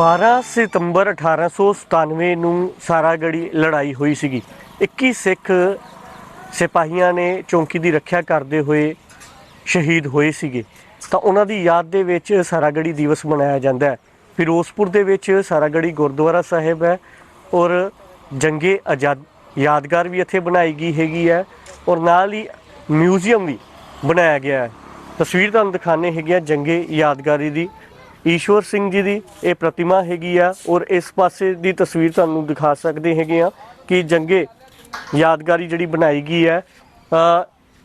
12 ਸਤੰਬਰ 1897 ਨੂੰ ਸਾਰਾਗੜੀ ਲੜਾਈ ਹੋਈ ਸੀਗੀ। 21 ਸਿੱਖ ਸਿਪਾਹੀਆਂ ਨੇ ਚੌਂਕੀ ਦੀ ਰੱਖਿਆ ਕਰਦੇ ਹੋਏ ਸ਼ਹੀਦ ਹੋਏ ਸੀਗੇ। ਤਾਂ ਉਹਨਾਂ ਦੀ ਯਾਦ ਦੇ ਵਿੱਚ ਸਾਰਾਗੜੀ ਦਿਵਸ ਮਨਾਇਆ ਜਾਂਦਾ ਹੈ। ਫਿਰੋਜ਼ਪੁਰ ਦੇ ਵਿੱਚ ਸਾਰਾਗੜੀ ਗੁਰਦੁਆਰਾ ਸਾਹਿਬ ਹੈ ਔਰ ਜੰਗੇ ਆਜ਼ਾਦ ਯਾਦਗਾਰ ਵੀ ਇੱਥੇ ਬਣਾਈ ਗਈ ਹੈਗੀ ਹੈ ਔਰ ਨਾਲ ਹੀ ਮਿਊਜ਼ੀਅਮ ਵੀ ਬਣਾਇਆ ਗਿਆ ਹੈ। ਤਸਵੀਰ ਤੁਹਾਨੂੰ ਦਿਖਾਣੇ ਹੈਗੀ ਆ ਜੰਗੇ ਯਾਦਗਾਰੀ ਦੀ। ਈਸ਼ਵਰ ਸਿੰਘ ਜੀ ਦੀ ਇਹ ਪ੍ਰਤਿਮਾ ਹੈਗੀ ਆ ਔਰ ਇਸ ਪਾਸੇ ਦੀ ਤਸਵੀਰ ਤੁਹਾਨੂੰ ਦਿਖਾ ਸਕਦੇ ਹੈਗੇ ਆ ਕਿ ਜੰਗੇ ਯਾਦਗਾਰੀ ਜਿਹੜੀ ਬਣਾਈ ਗਈ ਹੈ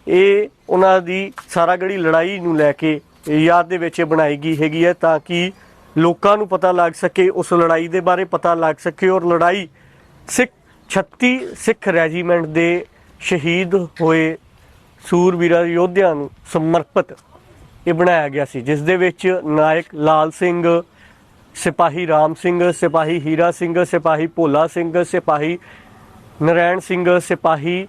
ਇਹ ਉਹਨਾਂ ਦੀ ਸਾਰਾ ਗੜੀ ਲੜਾਈ ਨੂੰ ਲੈ ਕੇ ਯਾਦ ਦੇ ਵਿੱਚ ਇਹ ਬਣਾਈ ਗਈ ਹੈਗੀ ਹੈ ਤਾਂ ਕਿ ਲੋਕਾਂ ਨੂੰ ਪਤਾ ਲੱਗ ਸਕੇ, ਉਸ ਲੜਾਈ ਦੇ ਬਾਰੇ ਪਤਾ ਲੱਗ ਸਕੇ ਔਰ ਲੜਾਈ ਸਿੱਖ 36 ਸਿੱਖ ਰੈਜੀਮੈਂਟ ਦੇ ਸ਼ਹੀਦ ਹੋਏ ਸੂਰਵੀਰਾਂ, ਯੋਧਿਆਂ ਨੂੰ ਸਮਰਪਿਤ ਇਹ ਬਣਾਇਆ ਗਿਆ ਸੀ ਜਿਸ ਦੇ ਵਿੱਚ ਨਾਇਕ ਲਾਲ ਸਿੰਘ ਸਿਪਾਹੀ ਰਾਮ ਸਿੰਘ ਸਿਪਾਹੀ ਹੀਰਾ ਸਿੰਘ ਸਿਪਾਹੀ ਭੋਲਾ ਸਿੰਘ ਸਿਪਾਹੀ ਨਰੈਣ ਸਿੰਘ ਸਿਪਾਹੀ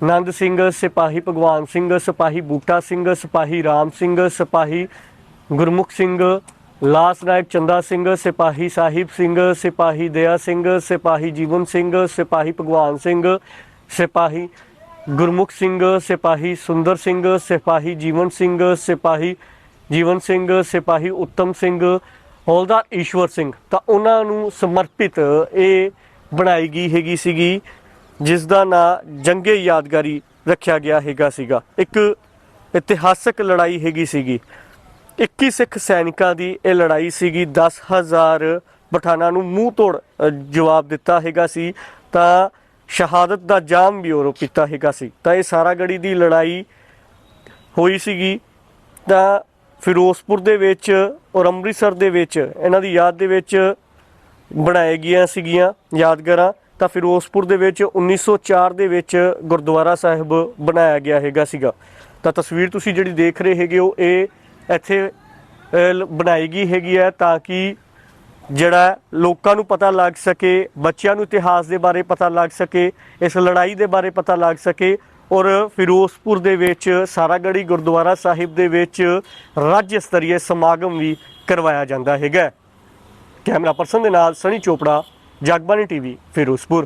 ਨੰਦ ਸਿੰਘ ਸਿਪਾਹੀ ਭਗਵਾਨ ਸਿੰਘ ਸਿਪਾਹੀ ਬੂਟਾ ਸਿੰਘ ਸਿਪਾਹੀ ਰਾਮ ਸਿੰਘ ਸਿਪਾਹੀ ਗੁਰਮੁਖ ਸਿੰਘ ਲਾਸ ਨਾਇਕ ਚੰਦਾ ਸਿੰਘ ਸਿਪਾਹੀ ਸਾਹਿਬ ਸਿੰਘ ਸਿਪਾਹੀ ਦਇਆ ਸਿੰਘ ਸਿਪਾਹੀ ਜੀਵਨ ਸਿੰਘ ਸਿਪਾਹੀ ਭਗਵਾਨ ਸਿੰਘ ਸਿਪਾਹੀ ਗੁਰਮੁਖ ਸਿੰਘ, ਸਿਪਾਹੀ ਸੁੰਦਰ ਸਿੰਘ, ਸਿਪਾਹੀ ਜੀਵਨ ਸਿੰਘ, ਸਿਪਾਹੀ ਜੀਵਨ ਸਿੰਘ, ਸਿਪਾਹੀ ਉੱਤਮ ਸਿੰਘ, ਹੌਲਦਾਰ ਈਸ਼ਵਰ ਸਿੰਘ। ਤਾਂ ਉਹਨਾਂ ਨੂੰ ਸਮਰਪਿਤ ਇਹ ਬਣਾਈ ਗਈ ਹੈਗੀ ਸੀਗੀ ਜਿਸ ਦਾ ਨਾਂ ਜੰਗੇ ਯਾਦਗਾਰੀ ਰੱਖਿਆ ਗਿਆ ਹੈਗਾ ਸੀਗਾ। ਇੱਕ ਇਤਿਹਾਸਕ ਲੜਾਈ ਹੈਗੀ ਸੀਗੀ। 21 ਸਿੱਖ ਸੈਨਿਕਾਂ ਦੀ ਇਹ ਲੜਾਈ ਸੀਗੀ। 10000 ਪਠਾਨਾਂ ਨੂੰ ਮੂੰਹ ਤੋੜ ਜਵਾਬ ਦਿੱਤਾ ਹੈਗਾ ਸੀ। ਤਾਂ ਸ਼ਹਾਦਤ ਦਾ ਜਾਮ ਵੀ ਉਹ ਕੀਤਾ ਹੈਗਾ ਸੀ। ਤਾਂ ਇਹ ਸਾਰਾ ਗੜੀ ਦੀ ਲੜਾਈ ਹੋਈ ਸੀਗੀ। ਤਾਂ ਫਿਰੋਜ਼ਪੁਰ ਦੇ ਵਿੱਚ ਔਰ ਅੰਮ੍ਰਿਤਸਰ ਦੇ ਵਿੱਚ ਇਹਨਾਂ ਦੀ ਯਾਦ ਦੇ ਵਿੱਚ ਬਣਾਏ ਗਈਆਂ ਸੀਗੀਆਂ ਯਾਦਗਾਰਾਂ। ਤਾਂ ਫਿਰੋਜ਼ਪੁਰ ਦੇ ਵਿੱਚ 1904 ਦੇ ਵਿੱਚ ਗੁਰਦੁਆਰਾ ਸਾਹਿਬ ਬਣਾਇਆ ਗਿਆ ਹੈਗਾ ਸੀਗਾ। ਤਾਂ ਤਸਵੀਰ ਤੁਸੀਂ ਜਿਹੜੀ ਦੇਖ ਰਹੇ ਹੈਗੇ ਹੋ, ਇਹ ਇੱਥੇ ਬਣਾਈ ਗਈ ਹੈਗੀ ਹੈ ਤਾਂ ਕਿ ਜਿਹੜਾ ਲੋਕਾਂ ਨੂੰ ਪਤਾ ਲੱਗ ਸਕੇ, ਬੱਚਿਆਂ ਨੂੰ ਇਤਿਹਾਸ ਦੇ ਬਾਰੇ ਪਤਾ ਲੱਗ ਸਕੇ, ਇਸ ਲੜਾਈ ਦੇ ਬਾਰੇ ਪਤਾ ਲੱਗ ਸਕੇ ਔਰ ਫਿਰੋਜ਼ਪੁਰ ਦੇ ਵਿੱਚ ਸਾਰਾਗੜੀ ਗੁਰਦੁਆਰਾ ਸਾਹਿਬ ਦੇ ਵਿੱਚ ਰਾਜ ਸਤਰੀਏ ਸਮਾਗਮ ਵੀ ਕਰਵਾਇਆ ਜਾਂਦਾ ਹੈਗਾ। ਕੈਮਰਾ ਪਰਸਨ ਦੇ ਨਾਲ ਸਣੀ ਚੋਪੜਾ ਜਗਬਾਨੀ ਟੀਵੀ, ਫਿਰੋਜ਼ਪੁਰ।